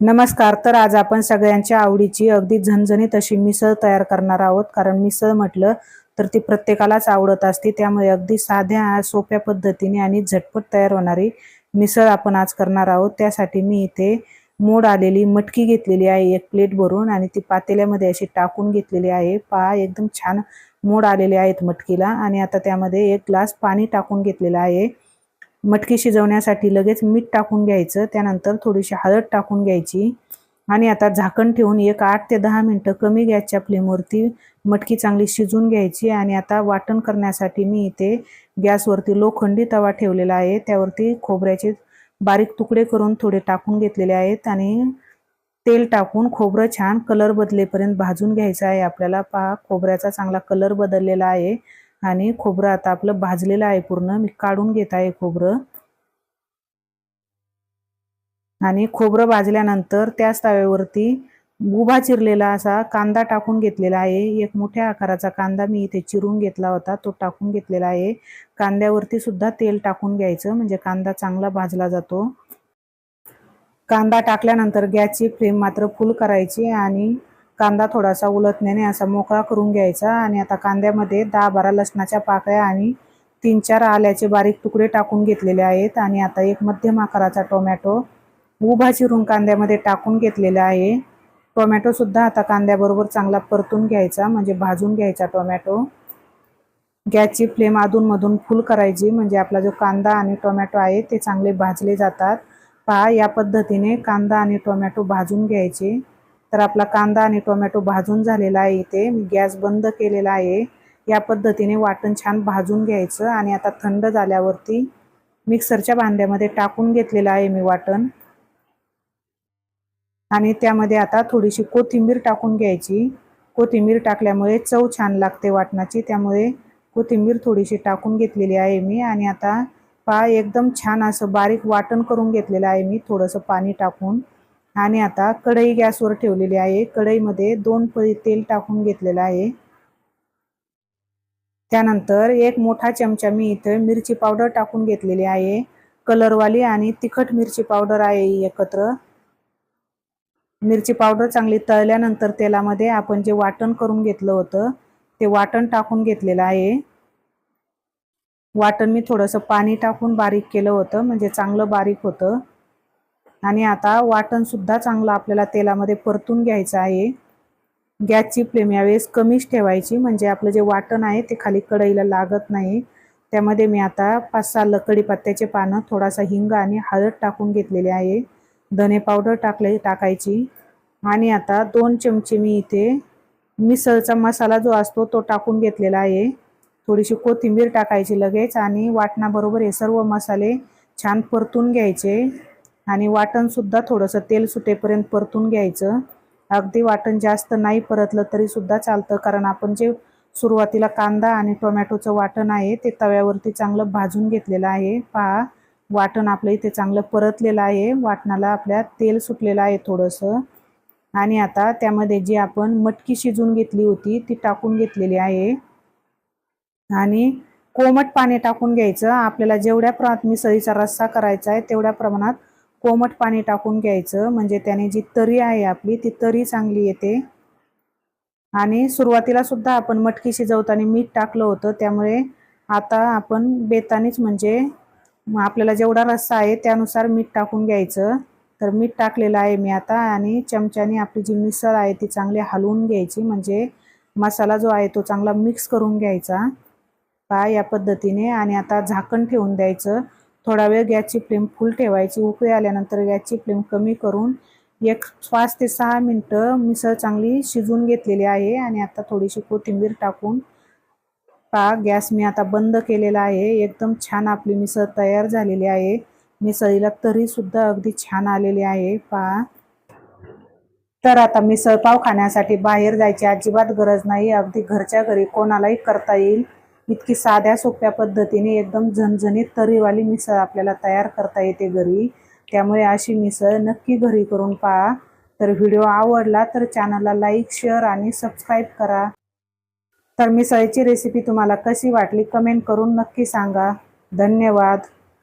नमस्कार तर आज आपण सगळ्यांच्या आवडीची अगदी झणझणीत अशी मिसळ तयार करणार आहोत. कारण मिसळ म्हटलं तर ती प्रत्येकालाच आवडत असते. त्यामुळे अगदी साध्या सोप्या पद्धतीने आणि झटपट तयार होणारी मिसळ आपण आज करणार आहोत. त्यासाठी मी इथे मोड आलेली मटकी घेतलेली आहे एक प्लेट भरून आणि ती पातेल्यामध्ये अशी टाकून घेतलेली आहे. पहा एकदम छान मोड आलेले आहेत मटकीला आणि आता त्यामध्ये एक ग्लास पाणी टाकून घेतलेलं आहे. मटकी शिजवण्यासाठी लगेच मीठ टाकून घ्यायचं त्यानंतर थोडीशी हळद टाकून घ्यायची आणि आता झाकण ठेवून एक आठ ते दहा मिनटं कमी गॅसच्या फ्लेमवरती मटकी चांगली शिजून घ्यायची आणि आता वाटण करण्यासाठी मी इथे गॅसवरती लोखंडी तवा ठेवलेला आहे त्यावरती खोबऱ्याचे बारीक तुकडे करून थोडे टाकून घेतलेले आहेत आणि तेल टाकून खोबरं छान कलर बदलेपर्यंत भाजून घ्यायचं आहे. आपल्याला पहा खोबऱ्याचा चांगला कलर बदललेला आहे. आणि खोबरं आता आपलं भाजलेलं आहे पूर्ण. मी काढून घेत आहे खोबरं. आणि खोबरं भाजल्यानंतर त्याच तव्यावरती उभा चिरलेला असा कांदा टाकून घेतलेला आहे. एक मोठ्या आकाराचा कांदा मी इथे चिरून घेतला होता. तो टाकून घेतलेला आहे. कांद्यावरती सुद्धा तेल टाकून घ्यायचं म्हणजे कांदा चांगला भाजला जातो. कांदा टाकल्यानंतर गॅसची फ्लेम मात्र फुल करायची आणि कांदा थोडासा उलटण्याने असा मोकळा करून घ्यायचा आणि आता कांद्यामध्ये दहा बारा लसणाच्या पाकळ्या आणि तीन चार आल्याचे बारीक तुकडे टाकून घेतलेले आहेत. आणि आता एक मध्यम आकाराचा टोमॅटो उभा चिरून कांद्यामध्ये टाकून घेतलेला आहे. टोमॅटोसुद्धा आता कांद्याबरोबर चांगला परतून घ्यायचा म्हणजे भाजून घ्यायचा टोमॅटो. गॅसची फ्लेम अधूनमधून फुल करायची म्हणजे आपला जो कांदा आणि टोमॅटो आहे ते चांगले भाजले जातात. पहा या पद्धतीने कांदा आणि टोमॅटो भाजून घ्यायचे. तर आपला कांदा आणि टोमॅटो भाजून झालेला आहे इथे. मी गॅस बंद केलेला आहे. या पद्धतीने वाटण छान भाजून घ्यायचं आणि आता थंड झाल्यावरती मिक्सरच्या भांड्यामध्ये टाकून घेतलेलं आहे मी वाटण. आणि त्यामध्ये आता थोडीशी कोथिंबीर टाकून घ्यायची. कोथिंबीर टाकल्यामुळे चव छान लागते वाटणाची त्यामुळे कोथिंबीर थोडीशी टाकून घेतलेली आहे मी. आणि आता पा एकदम छान असं बारीक वाटण करून घेतलेलं आहे मी थोडंसं पाणी टाकून. आणि आता कढई गॅसवर ठेवलेली आहे. कढईमध्ये दोन पळी तेल टाकून घेतलेलं आहे. त्यानंतर एक मोठा चमचा मी इथं मिरची पावडर टाकून घेतलेली आहे. कलरवाली आणि तिखट मिरची पावडर आहे एकत्र. मिरची पावडर चांगली तळल्यानंतर तेलामध्ये आपण जे वाटण करून घेतलं होतं ते वाटण टाकून घेतलेलं आहे. वाटण मी थोडंसं पाणी टाकून बारीक केलं होतं म्हणजे चांगलं बारीक होतं. आणि आता वाटण सुद्धा चांगलं आपल्याला तेलामध्ये परतून घ्यायचं आहे. गॅसची फ्लेम यावेळेस कमीच ठेवायची म्हणजे आपलं जे वाटण आहे ते खाली कढईला लागत नाही. त्यामध्ये मी आता पाच सहा कढीपत्त्याचे पानं थोडासा हिंग आणि हळद टाकून घेतलेले आहे. धने पावडर टाकले टाकायची. आणि आता दोन चमचे मी इथे मिसळचा मसाला जो असतो तो टाकून घेतलेला आहे. थोडीशी कोथिंबीर टाकायची लगेच आणि वाटणाबरोबर हे सर्व मसाले छान परतून घ्यायचे. आणि वाटणसुद्धा थोडंसं तेल सुटेपर्यंत परतून घ्यायचं. अगदी वाटण जास्त नाही परतलं तरीसुद्धा चालतं कारण आपण जे सुरुवातीला कांदा आणि टोमॅटोचं वाटण आहे ते तव्यावरती चांगलं भाजून घेतलेलं आहे. पहा वाटण आपलं इथे चांगलं परतलेलं आहे. वाटणाला आपल्या तेल सुटलेलं आहे थोडंसं. आणि आता त्यामध्ये जी आपण मटकी शिजून घेतली होती ती टाकून घेतलेली आहे. आणि कोमट पाणी टाकून घ्यायचं. आपल्याला जेवढ्या प्रमाणात मिसळीचा रस्सा करायचा आहे तेवढ्या प्रमाणात कोमट पाणी टाकून घ्यायचं. म्हणजे त्याने जी तरी आहे आपली ती तरी चांगली येते. आणि सुरुवातीला सुद्धा आपण मटकी शिजवताना मीठ टाकलं होतं. त्यामुळे आता आपण बेतानीच म्हणजे आपल्याला जेवढा रस्सा आहे त्यानुसार मीठ टाकून घ्यायचं. तर मीठ टाकलेलं आहे मी आता आणि चमच्याने आपली जी मिसळ आहे ती चांगली हलवून घ्यायची. म्हणजे मसाला जो आहे तो चांगला मिक्स करून घ्यायचा. पा या पद्धतीने. आणि आता झाकण ठेवून द्यायचं. थोडा वेळ गॅसची फ्लेम फुल ठेवायची. उकळी आल्यानंतर गॅसची फ्लेम कमी करून एक पाच ते सहा मिनटं मिसळ चांगली शिजून घेतलेली आहे आणि आता थोडीशी कोथिंबीर टाकून पा गॅस मी आता बंद केलेला आहे. एकदम छान आपली मिसळ तयार झालेली आहे. मिसळीला तरीसुद्धा अगदी छान आलेली आहे. पा. तर आता मिसळपाव खाण्यासाठी बाहेर जायची अजिबात गरज नाही. अगदी घरच्या घरी कोणालाही करता येईल. इतकी साध्या सोप्या पद्धतीने एकदम झणझणीत तरीवाली मिसळ आपल्याला तयार करता येते घरी. त्यामुळे अशी मिसळ नक्की घरी करून पहा. तर व्हिडिओ आवडला तर चॅनलला लाईक शेअर आणि सबस्क्राईब करा. तर मिसळीची रेसिपी तुम्हाला कशी वाटली कमेंट करून नक्की सांगा. धन्यवाद.